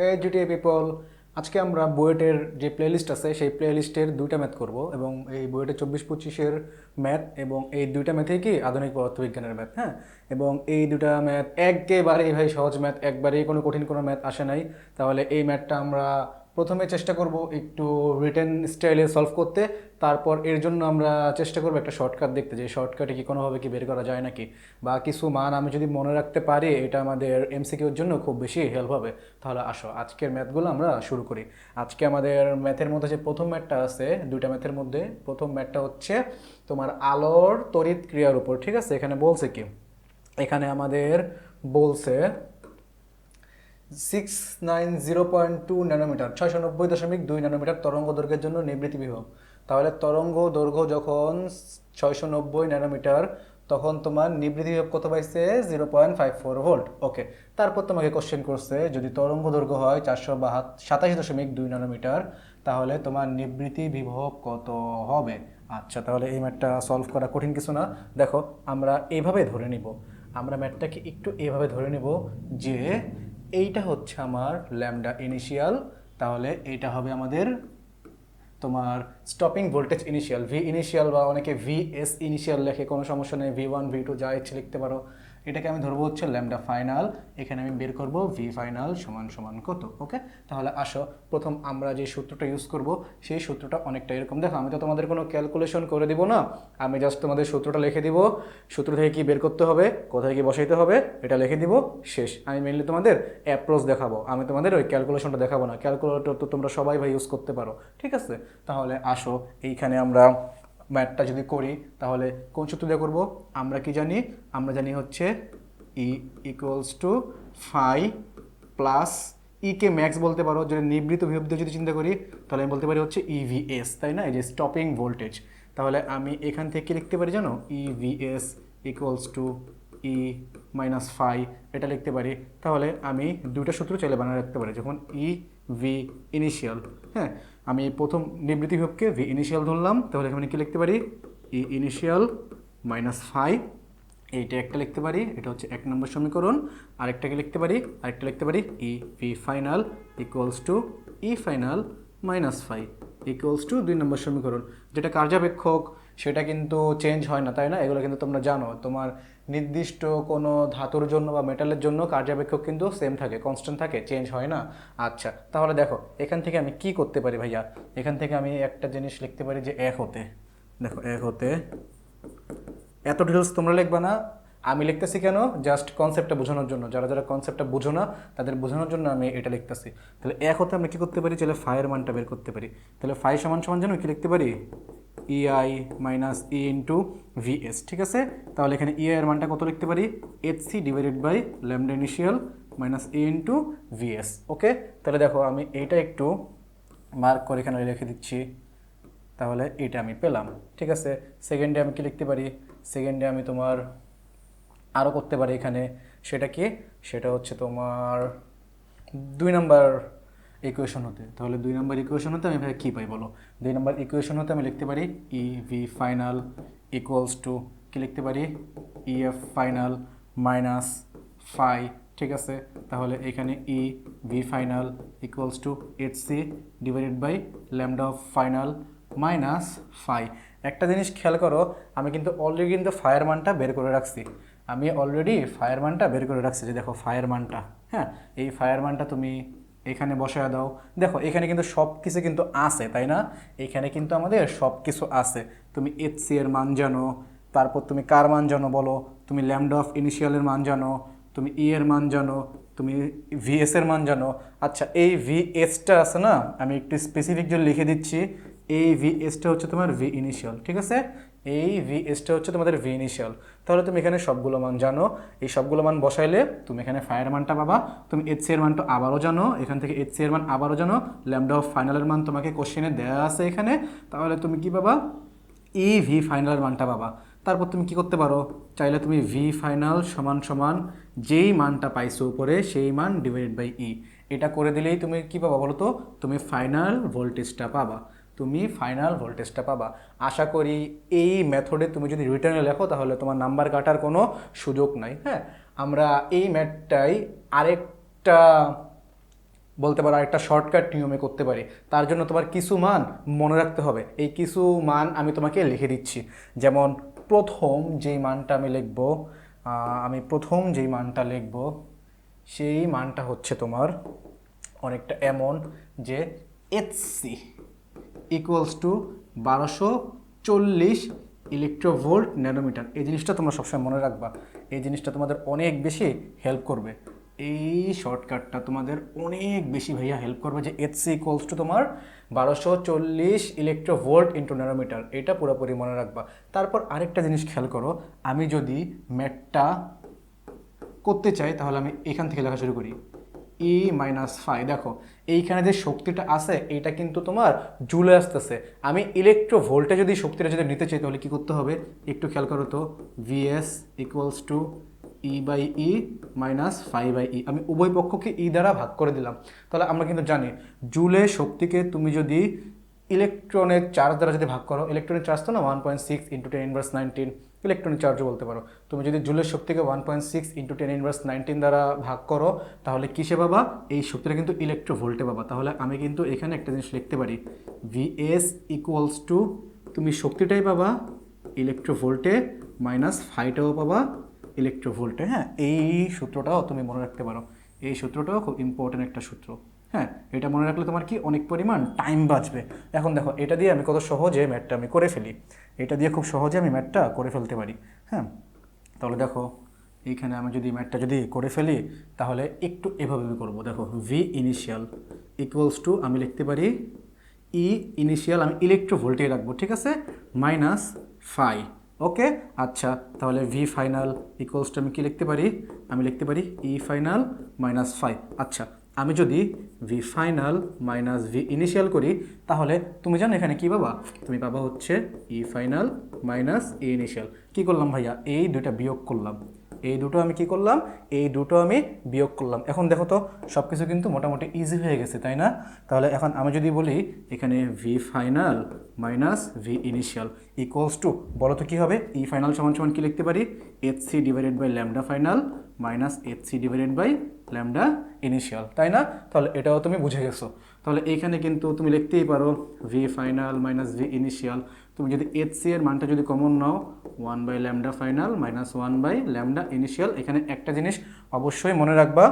হে GTA people আজকে আমরা বুয়েটের যে প্লেলিস্ট আছে, সেই প্লেলিস্টের দুইটা ম্যাথ করব এবং এই বুয়েটের চব্বিশ পঁচিশের ম্যাথ এবং এই দুইটা ম্যাথেই কি আধুনিক পদার্থবিজ্ঞানের ম্যাথ হ্যাঁ? এবং এই দুটা ম্যাথ একেবারেই ভাই সহজ ম্যাথ একবারেই কোনো কঠিন কোনো ম্যাথ আসে নাই। তাহলে এই ম্যাথটা আমরা প্রথমে চেষ্টা করব একটু রিটেন স্টাইলে সলভ করতে, তারপর এর জন্য আমরা চেষ্টা করব একটা শর্টকাট দেখতে যে শর্টকাটে কি কোনোভাবে কি বের করা যায় নাকি। বা কিছু মান আমি যদি মনে রাখতে পারি, এটা আমাদের এমসিকিউর জন্য খুব বেশি হেল্প হবে। তাহলে আসো, আজকের ম্যাথগুলো আমরা শুরু করি। আজকে আমাদের ম্যাথের মধ্যে যে প্রথম ম্যাথটা আছে, দুইটা ম্যাথের মধ্যে প্রথম ম্যাথটা হচ্ছে তোমার আলোর তড়িৎ ক্রিয়ার উপর, ঠিক আছে? এখানে বলছে কি? এখানে আমাদের বলছে six nine zero point two nanometre ছয়শো নব্বই দশমিক দুই ন্যানোমিটার তরঙ্গ দৈর্ঘ্যের জন্য নিবৃত্তি বিভব। তাহলে তরঙ্গ দৈর্ঘ্য যখন ছয়শো নব্বই ন্যানোমিটার তখন তোমার নিবৃত্তি বিভব কত পাইছে? Zero point five four volt okay তারপর তোমাকে কোশ্চেন করছে, যদি তরঙ্গ দৈর্ঘ্য হয় চারশো বাহাত সাতাশ দশমিক দুই ন্যানোমিটার তাহলে তোমার নিবৃত্তি বিভব কত হবে? আচ্ছা তাহলে এই ম্যাথটা সলভ করা কঠিন কিছু না। দেখো, আমরা এইভাবে ধরে নিব। আমরা ম্যাথটাকে একটু এভাবে ধরে নেব যে এইটা হচ্ছে আমার ল্যামডা ইনিশিয়াল তাহলে এইটা হবে আমাদের তোমার stopping voltage initial V initial বা অনেকে ভি এস ইনিশিয়াল লেখে, কোনো সমস্যা নেই ভি ওয়ান ভি টু যা ইচ্ছে লিখতে পারো। এটাকে আমি ধরবো হচ্ছে ল্যামডা ফাইনাল এখানে আমি বের করব ভি ফাইনাল সমান সমান কত ওকে তাহলে আসো, প্রথম আমরা যে সূত্রটা ইউজ করব, সেই সূত্রটা অনেকটা এরকম। দেখো, আমি তো তোমাদের কোনো ক্যালকুলেশন করে দিব না, আমি জাস্ট তোমাদের সূত্রটা লিখে দিব। সূত্র থেকে কি বের করতে হবে? কোথায় কি বসাইতে হবে? এটা লিখে দিব, শেষ। আমি মেনলি তোমাদের অ্যাপ্রোচ দেখাবো। আমি তোমাদের ওই ক্যালকুলেশনটা দেখাবো না। ক্যালকুলেটর তো তোমরা সবাই ভাই ইউজ করতে পারো, ঠিক আছে? তাহলে আসো, এইখানে আমরা ম্যাথটা যদি করি, তাহলে কোন সূত্র দিয়ে করব? আমরা কি জানি? আমরা জানি হচ্ছে E equals to phi plus E K max বলতে পারো যদি নিবৃত বিভব যদি চিন্তা করি, তাহলে আমি বলতে পারি হচ্ছে ইভিএস তাই না? এই যে স্টপিং ভোল্টেজ তাহলে আমি এখান থেকে লিখতে পারি জানো? EVS equals to E minus phi এটা লিখতে পারি। তাহলে আমি দুটো সূত্র চাইলে বানিয়ে রাখতে পারি, যখন ই ভি ইনিশিয়াল হ্যাঁ? আমি প্রথম নিবৃত্তি বিভবকে ভি ইনিশিয়াল ধরলাম, তাহলে এখানে কি লিখতে পারি? ই ইনিশিয়াল মাইনাস ফাই এইটা একটা লিখতে পারি, এটা হচ্ছে এক নম্বর সমীকরণ। আরেকটাকে লিখতে পারি, আরেকটা লিখতে পারি E V final equals to E final minus phi equals to দুই নম্বর সমীকরণ। যেটা কার্যাপেক্ষক সেটা কিন্তু চেঞ্জ হয় না, তাই না? এগুলো কিন্তু তোমরা জানো। তোমার নির্দিষ্ট কোনো ধাতুর জন্য বা মেটালের জন্য কার্যাপেক্ষক কিন্তু সেম থাকে কনস্ট্যান্ট থাকে চেঞ্জ হয় না। আচ্ছা তাহলে দেখো, এখান থেকে আমি কি করতে পারি ভাইয়া? এখান থেকে আমি একটা জিনিস লিখতে পারি যে এক হতে। দেখো এক হতে। এত ডিটেলস তোমরা লিখবে না। আমি লিখতেছি কেন? জাস্ট কনসেপ্টটা বোঝানোর জন্য। যারা যারা কনসেপ্টটা বুঝো না, তাদের বোঝানোর জন্য আমি এটা লিখতেছি। তাহলে এক হতে আমরা কী করতে পারি? তাহলে ফাইয়ের মানটা বের করতে পারি। তাহলে ফাই সমান সমান জানো কি লিখতে পারি? EI minus E into VS ঠিক আছে? তাহলে এখানে ইআই এর মানটা কত লিখতে পারি? H C divided by lambda initial minus A into VS okay তাহলে দেখো, আমি এইটা একটু মার্ক করে এখানে রেখে দিচ্ছি। তাহলে এটা আমি পেলাম, ঠিক আছে? সেকেন্ডে আমি কি লিখতে পারি? সেকেন্ডে আমি তোমার আরও করতে পারি এখানে। সেটা কি? সেটা হচ্ছে তোমার দুই নাম্বার ইকুয়েশন হতে। তাহলে দুই নম্বর ইকুয়েশন হতে আমি ভাই কী পাই বলো? দুই নাম্বার ইকুয়েশন হতে আমি লিখতে পারি E V final equals to কি লিখতে পারি? E F final minus phi ঠিক আছে? তাহলে এখানে E V final equals to H C divided by lambda of final minus phi একটা জিনিস খেয়াল করো, আমি কিন্তু অলরেডি কিন্তু ফায়ার মানটা বের করে রাখছি। আমি অলরেডি ফায়ার মানটা বের করে রাখছি যে দেখো ফায়ার মানটা হ্যাঁ? এই ফায়ার মানটা তুমি এখানে বসায় দাও। দেখো, এখানে কিন্তু সব কিছু কিন্তু আছে, তাই না? এখানে কিন্তু আমাদের সব কিছু আছে। তুমি এইচ সি এর মান জানো, তারপর তুমি কার মান জানো বলো? তুমি ল্যামডা অফ ইনিশিয়ালের মান জানো, তুমি ই এর মান জানো, তুমি ভিএস এর মান জানো। আচ্ছা এই ভিএসটা আছে না? আমি একটু স্পেসিফিক জন্য লিখে দিচ্ছি, এই ভিএসটা হচ্ছে তোমার ভি ইনিশিয়াল ঠিক আছে? এই ভিএসটা হচ্ছে তোমাদের ভি ইনিশিয়াল তাহলে তুমি এখানে সবগুলো মান জানো। এই সবগুলো মান বসাইলে তুমি এখানে ফায়ার মানটা পাবা। তুমি এইচ এর মানটা আবারও জানো। এখান থেকে এইচ এর মান আবারও জানো। ল্যামডা অফ ফাইনালের মান তোমাকে কোশ্চেনে দেওয়া আছে এখানে। তাহলে তুমি কি পাবা? ই ভি ফাইনালের মানটা পাবা। তারপর তুমি কি করতে পারো? চাইলে তুমি ভি ফাইনাল সমান সমান যেই মানটা পাইছো উপরে, সেই মান ডিভাইডেড বাই ই এটা করে দিলেই তুমি কি পাবা বলো তো তুমি ফাইনাল ভোল্টেজটা পাবা। তুমি ফাইনাল ভোল্টেজটা পাবা। আশা করি এই মেথডে তুমি যদি রিটার্নে লেখো, তাহলে তোমার নাম্বার কাটার কোনো সুযোগ নাই হ্যাঁ? আমরা এই ম্যাথটাই আরেকটা, বলতে পারো আরেকটা শর্টকাট নিয়মে করতে পারি। তার জন্য তোমার কিছু মান মনে রাখতে হবে। এই কিছু মান আমি তোমাকে লিখে দিচ্ছি। যেমন প্রথম যেই মানটা আমি লিখব আমি প্রথম যেই মানটা লিখব, সেই মানটা হচ্ছে তোমার অনেকটা এমন যে এইচসি ইকুয়ালস টু বারোশো চল্লিশ ইলেকট্রোভোল্ট ন্যানোমিটার এই জিনিসটা তোমরা সবসময় মনে রাখবা। এই জিনিসটা তোমাদের অনেক বেশি হেল্প করবে। এই শর্টকাটটা তোমাদের অনেক বেশি ভাইয়া হেল্প করবে যে এইচ সি ইকুয়ালস টু তোমার বারোশো চল্লিশ ইলেকট্রোভোল্ট ইন্টু ন্যানোমিটার এটা পুরোপুরি মনে রাখবা। তারপর আরেকটা জিনিস খেয়াল করো, আমি যদি ম্যাটটা করতে চাই তাহলে আমি এখান থেকে লেখা শুরু করি। ই মাইনাস ফাই দেখো এইখানে যে শক্তিটা আছে এইটা কিন্তু তোমার জুলে আসতেছে। আমি ইলেকট্রো ভোল্টে যদি শক্তিটা যদি নিতে চাই, তাহলে কী করতে হবে? একটু খেয়াল করো তো VS equals to E by E minus five by E আমি উভয় পক্ষকে ই দ্বারা ভাগ করে দিলাম। তাহলে আমরা কিন্তু জানি, জুলে শক্তিকে তুমি যদি ইলেকট্রনের চার্জ দ্বারা যদি ভাগ করো ইলেকট্রনিক চার্জ তো না one point six into ten inverse nineteen electronic চার্জও বলতে পারো। তুমি যদি জুলের শক্তিকে one point six into ten inverse nineteen দ্বারা ভাগ করো, তাহলে কিসে পাবা? এই শক্তিটা কিন্তু ইলেকট্রো ভোল্টে পাবা। তাহলে আমি কিন্তু এখানে একটা জিনিস লিখতে পারি। ভিএস ইকুয়ালস টু তুমি শক্তিটাই পাবা ইলেকট্রো ভোল্টে মাইনাস ফাইটাও পাবা ইলেকট্রো ভোল্টে হ্যাঁ? এই সূত্রটাও তুমি মনে রাখতে পারো। এই সূত্রটাও খুব ইম্পর্টেন্ট একটা সূত্র। হ্যাঁ এটা মনে রাখলে তোমার কি অনেক পরিমাণ টাইম বাঁচবে। এখন দেখো, এটা দিয়ে আমি কত সহজে ম্যাটটা আমি করে ফেলি। এটা দিয়ে খুব সহজে আমি ম্যাটটা করে ফেলতে পারি হ্যাঁ? তাহলে দেখো, এইখানে আমি যদি ম্যাটটা যদি করে ফেলি, তাহলে একটু এভাবে করব। দেখো ভি ইনিশিয়াল ইকুয়ালস টু আমি লিখতে পারি ই ইনিশিয়াল আমি ইলেকট্রো ভোল্টেজ রাখব, ঠিক আছে? মাইনাস ফাই ওকে আচ্ছা তাহলে ভি ফাইনাল ইকুয়ালস টু আমি কী লিখতে পারি? আমি লিখতে পারি ই ফাইনাল মাইনাস ফাই আচ্ছা। আমি যদি V final minus V initial করি, তাহলে তুমি জানো এখানে কি পাবা? তুমি পাবা হচ্ছে E final minus E initial কী করলাম ভাইয়া? এই দুইটা বিয়োগ করলাম। এই দুটো আমি কি করলাম? এই দুটো আমি বিয়োগ করলাম। এখন দেখো তো সব কিছু কিন্তু মোটামুটি ইজি হয়ে গেছে, তাই না? তাহলে এখন আমি যদি বলি, এখানে V final minus V initial equals to বলো তো কী হবে? ই ফাইনাল সমান সমান কী লিখতে পারি? H C divided by lambda final minus H C divided by lambda initial তাই না? তাহলে এটাও তুমি বুঝে গেছো। তাহলে এইখানে কিন্তু তুমি লিখতেই পারো V final minus V initial তুমি যদি এইচ সি এর মানটা যদি common now one by lambda final minus one by lambda initial এখানে একটা জিনিস অবশ্যই মনে রাখবা,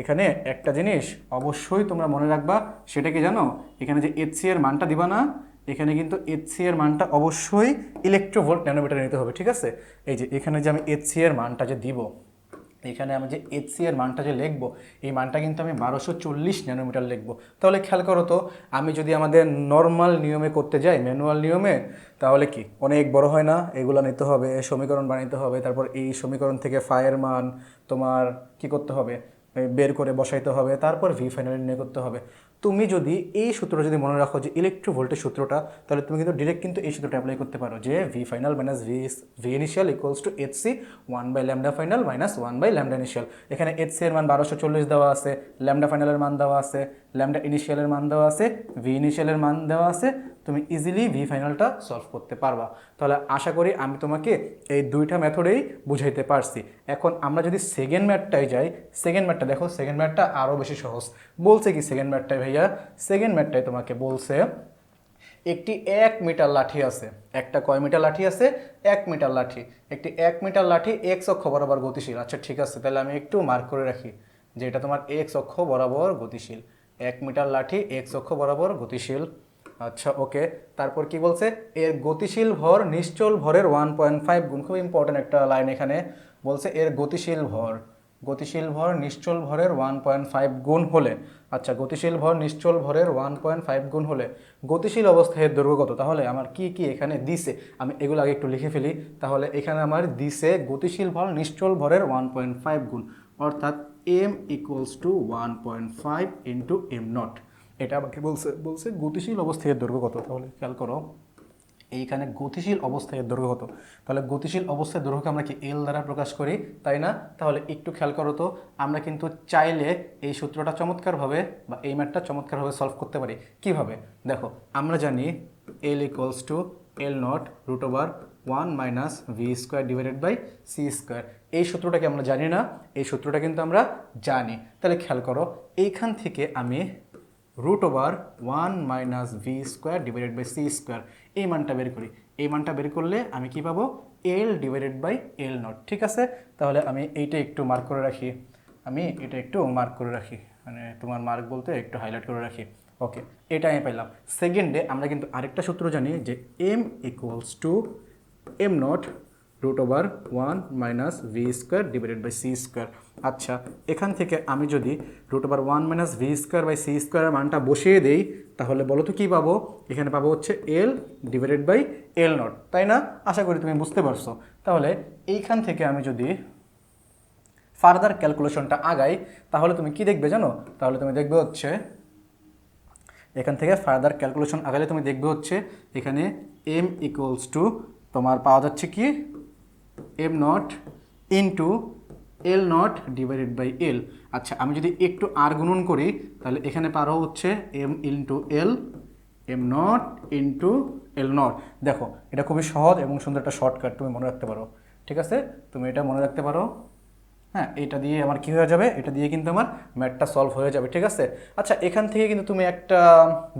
এখানে একটা জিনিস অবশ্যই তোমরা মনে রাখবা, সেটা কি জানো? এখানে যে এইচ সি এর মানটা দিবা না, এখানে কিন্তু এইচ সি এর মানটা অবশ্যই ইলেকট্রোভোল্ট ন্যানোমিটার নিতে হবে, ঠিক আছে? এই যে এখানে যে আমি এইচ সি এর মানটা যে দিব এখানে আমি যে এইচসি এর মানটা যে লিখব, এই মানটা কিন্তু আমি বারোশো চল্লিশ ন্যানোমিটার লিখব। তাহলে খেয়াল করো তো, আমি যদি আমাদের নর্মাল নিয়মে করতে যাই ম্যানুয়াল নিয়মে, তাহলে কি? অনেক বড় হয় না? এগুলো নিতে হবে সমীকরণ বানাইতে হবে, তারপর এই সমীকরণ থেকে ফায়ের মান তোমার কি করতে হবে? বের করে বসাইতে হবে, তারপর ভি ফাইনাল নির্ণয় করতে হবে। তুমি যদি এই সূত্র যদি মনে রাখো যে ইলেকট্রো ভোল্টেজ সূত্রটা, তাহলে তুমি কিন্তু ডিরেক্ট কিন্তু এই সূত্রটা অ্যাপ্লাই করতে পারো যে V final minus V V initial equals to H C one by lambda final minus one by lambda initial এখানে এইচ সি এর মান বারোশো চল্লিশ দেওয়া আছে ল্যামডা ফাইনালের মান দেওয়া আছে ল্যামডা ইনিশিয়ালের মান দেওয়া আছে ভি ইনিশিয়ালের মান দেওয়া আছে তুমি ইজিলি ভি ফাইনালটা সলভ করতে পারবা। তাহলে আশা করি আমি তোমাকে এই দুইটা মেথডেই বুঝাইতে পারছি। এখন আমরা যদি সেকেন্ড ম্যাথটায় যাই সেকেন্ড ম্যাথটা দেখো সেকেন্ড ম্যাথটা আরও বেশি সহজ। বলছে কি সেকেন্ড ম্যাথটায় ভাইয়া? সেকেন্ড ম্যাথটায় তোমাকে বলছে, একটি এক মিটার লাঠি আছে। একটা কয় মিটার লাঠি আছে? এক মিটার লাঠি। একটি এক মিটার লাঠি এক্স অক্ষ বরাবর গতিশীল। আচ্ছা ঠিক আছে, তাহলে আমি একটু মার্ক করে রাখি যে এটা তোমার এক্স অক্ষ বরাবর গতিশীল। এক মিটার লাঠি এক্স অক্ষ বরাবর গতিশীল। আচ্ছা ওকে। তারপর কি বলছে? এর গতিশীল ভর নিশ্চল ভরের ওয়ান পয়েন্ট ফাইভ গুণ, খুব ইম্পর্টেন্ট একটা লাইন এখানে। বলছে এর গতিশীল ভর গতিশীল ভর নিশ্চল ভরের ওয়ান পয়েন্ট ফাইভ গুণ হলে। আচ্ছা গতিশীল ভর নিশ্চল ভরের ওয়ান পয়েন্ট ফাইভ গুণ হলে। গতিশীল অবস্থায় এর তাহলে আমার কি কি এখানে দিছে? আমি এগুলো আগে একটু লিখে ফেলি। তাহলে এখানে আমার দিছে গতিশীল ভর নিশ্চল ভরের ওয়ান পয়েন্ট ফাইভ গুণ, অর্থাৎ M equals to one point five into M nought এটা আমাকে বলছে বলছে গতিশীল অবস্থায় দৈর্ঘ্য কত? তাহলে খেয়াল করো, এইখানে গতিশীল অবস্থায় দৈর্ঘ্য কত? তাহলে গতিশীল অবস্থায় দৈর্ঘ্যকে আমরা কি এল দ্বারা প্রকাশ করি? তাই না? তাহলে একটু খেয়াল করো তো, আমরা কিন্তু চাইলে এই সূত্রটা চমৎকারভাবে বা এই ম্যাথটা চমৎকারভাবে সলভ করতে পারি। কীভাবে? দেখো, আমরা জানি L equals to L nought root over one minus V square divided by C square এই সূত্রটাকে আমরা জানি না, এই সূত্রটা কিন্তু আমরা জানি। তাহলে খেয়াল করো, এইখান থেকে আমি root over one minus V square divided by C square এই মানটা বের করি। এই মানটা বের করলে আমি কি পাবো? L divided by L nought ঠিক আছে? তাহলে আমি এইটা একটু মার্ক করে রাখি। আমি এটা একটু মার্ক করে রাখি। মানে তোমার মার্ক বলতে একটু হাইলাইট করে রাখি। ওকে এটা আমি পেলাম সেকেন্ডে আমরা কিন্তু আরেকটা সূত্র জানি যে M equals to M nought root over one minus V square divided by C square আচ্ছা এখান থেকে আমি যদি root over one minus V square by C স্কোয়ারের মানটা বসিয়ে দেই, তাহলে বলো তো কী পাবো? এখানে পাবো হচ্ছে L divided by L nought তাই না? আশা করি তুমি বুঝতে পারছ। তাহলে এইখান থেকে আমি যদি ফার্দার ক্যালকুলেশনটা আগাই, তাহলে তুমি কি দেখবে জানো? তাহলে তুমি দেখবে হচ্ছে, এখান থেকে ফার্দার ক্যালকুলেশন আগালে তুমি দেখবে হচ্ছে, এখানে এম ইকুয়ালস টু তোমার পাওয়া যাচ্ছে কি? M nought into L nought divided by L আচ্ছা আমি যদি একটু আর গুণন করি, তাহলে এখানে পারো হচ্ছে M into L M nought into L nought দেখো, এটা খুবই সহজ এবং সুন্দর একটা শর্টকাট তুমি মনে রাখতে পারো। ঠিক আছে? তুমি এটা মনে রাখতে পারো। হ্যাঁ এটা দিয়ে আমার কি হয়ে যাবে? এটা দিয়ে কিন্তু আমার ম্যাথটা সলভ হয়ে যাবে, ঠিক আছে? আচ্ছা এখান থেকে কিন্তু তুমি একটা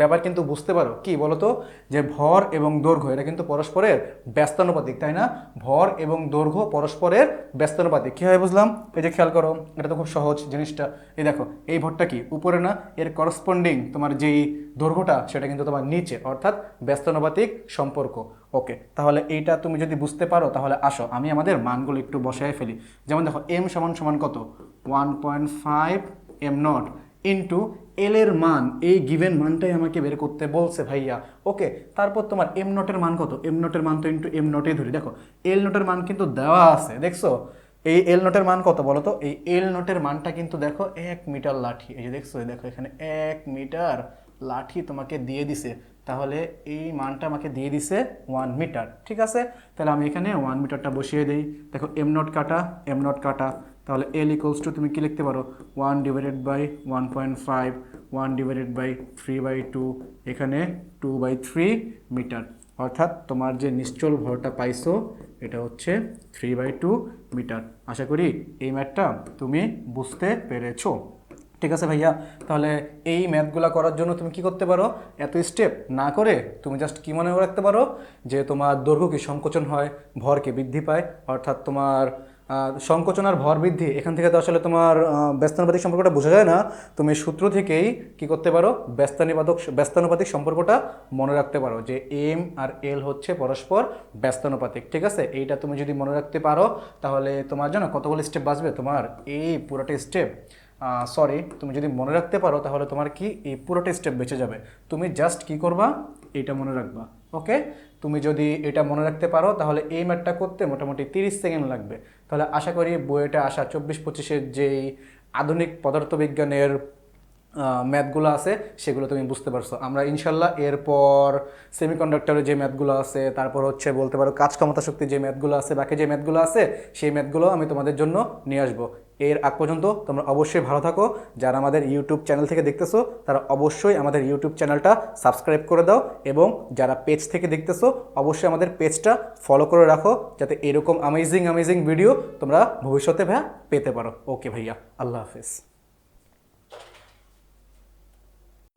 ব্যাপার কিন্তু বুঝতে পারো। কি বলো তো যে ভর এবং দৈর্ঘ্য, এটা কিন্তু পরস্পরের ব্যস্তানুপাতিক, তাই না? ভর এবং দৈর্ঘ্য পরস্পরের ব্যস্তানুপাতিক। কী হয় বুঝলাম? এই যে খেয়াল করো, এটা তো খুব সহজ জিনিসটা। এই দেখো, এই ভরটা কি? উপরে না, এর করসপন্ডিং তোমার যেই দৈর্ঘ্যটা, সেটা কিন্তু তোমার নিচে, অর্থাৎ ব্যস্তানুপাতিক সম্পর্ক। ওকে তাহলে এইটা তুমি যদি বুঝতে পারো, তাহলে আসো, আমি আমাদের মানগুলো একটু বসায় ফেলি। যেমন দেখো এম সমান সমান কত? One point five M nought into L এর মান, এই গিভেন মানটাই আমাকে বের করতে বলছে ভাইয়া। ওকে তারপর তোমার এম নটের মান কত? এম নটের মান তো ইন্টু এম নটেই ধরি। দেখো এল নটের মান কিন্তু দেওয়া আছে, দেখছ? এই এল নোটের মান কত বলো তো? এই এল নোটের মানটা কিন্তু দেখো, এক মিটার লাঠি। এই যে দেখছ দেখো, এখানে এক মিটার লাঠি তোমাকে দিয়ে দিছে। তাহলে এই মানটা আমাকে দিয়ে দিছে ওয়ান মিটার ঠিক আছে? তাহলে আমি এখানে ওয়ান মিটারটা বসিয়ে দিই। দেখো এম নট কাটা এম নট কাটা, তাহলে এল ইকুয়ালস টু তুমি কি লিখতে পারো? One divided by one point five one divided by three by two এখানে টু বাই থ্রি মিটার অর্থাৎ তোমার যে নিশ্চল ভরটা পাইছো, এটা হচ্ছে থ্রি বাই টু মিটার আশা করি এই ম্যাথটা তুমি বুঝতে পেরেছ। ঠিক আছে ভাইয়া, তাহলে এই ম্যাথগুলো করার জন্য তুমি কি করতে পারো? এত স্টেপ না করে তুমি জাস্ট কি মনে রাখতে পারো? যে তোমার দৈর্ঘ্য কি সংকোচন হয় ভরকে বৃদ্ধি পায়? অর্থাৎ তোমার সংকোচন আর ভর বৃদ্ধি, এখান থেকে তো আসলে তোমার ব্যস্তানুপাতিক সম্পর্কটা বোঝা যায় না। তুমি সূত্র থেকেই কি করতে পারো? ব্যস্তানুপাতক, ব্যস্তানুপাতিক সম্পর্কটা মনে রাখতে পারো যে এম আর এল হচ্ছে পরস্পর ব্যস্তানুপাতিক, ঠিক আছে? এইটা তুমি যদি মনে রাখতে পারো, তাহলে তোমার জানো কতগুলো স্টেপ বাঁচবে? তোমার এই পুরোটা স্টেপ সরি তুমি যদি মনে রাখতে পারো, তাহলে তোমার কি এই পুরোটা স্টেপ বেঁচে যাবে। তুমি জাস্ট কি করবা? এটা মনে রাখবা ওকে তুমি যদি এটা মনে রাখতে পারো, তাহলে এই ম্যাটটা করতে মোটামুটি তিরিশ সেকেন্ড লাগবে। তাহলে আশা করি বইয়েটা আসা চব্বিশ পঁচিশের যেই আধুনিক পদার্থবিজ্ঞানের ম্যাথগুলো আছে, সেগুলো তুমি বুঝতে পারছ। আমরা ইনশাল্লাহ এরপর সেমিকন্ডাক্টরের যে ম্যাথগুলো আছে, তারপর হচ্ছে বলতে পারো কাজ ক্ষমতা শক্তি যে ম্যাথগুলো আছে, বাকি যে ম্যাথগুলো আছে, সেই ম্যাথগুলো আমি তোমাদের জন্য নিয়ে আসব। এর আগ পর্যন্ত তোমরা অবশ্যই ভালো থাকো। যারা আমাদের ইউটিউব চ্যানেল থেকে দেখতেছো, তারা অবশ্যই আমাদের ইউটিউব চ্যানেলটা সাবস্ক্রাইব করে দাও এবং যারা পেজ থেকে দেখতেছো, অবশ্যই আমাদের পেজটা ফলো করে রাখো, যাতে এরকম অ্যামেজিং অ্যামেজিং ভিডিও তোমরা ভবিষ্যতে ভাইয়া পেতে পারো। ওকে ভাইয়া, আল্লাহ হাফেজ।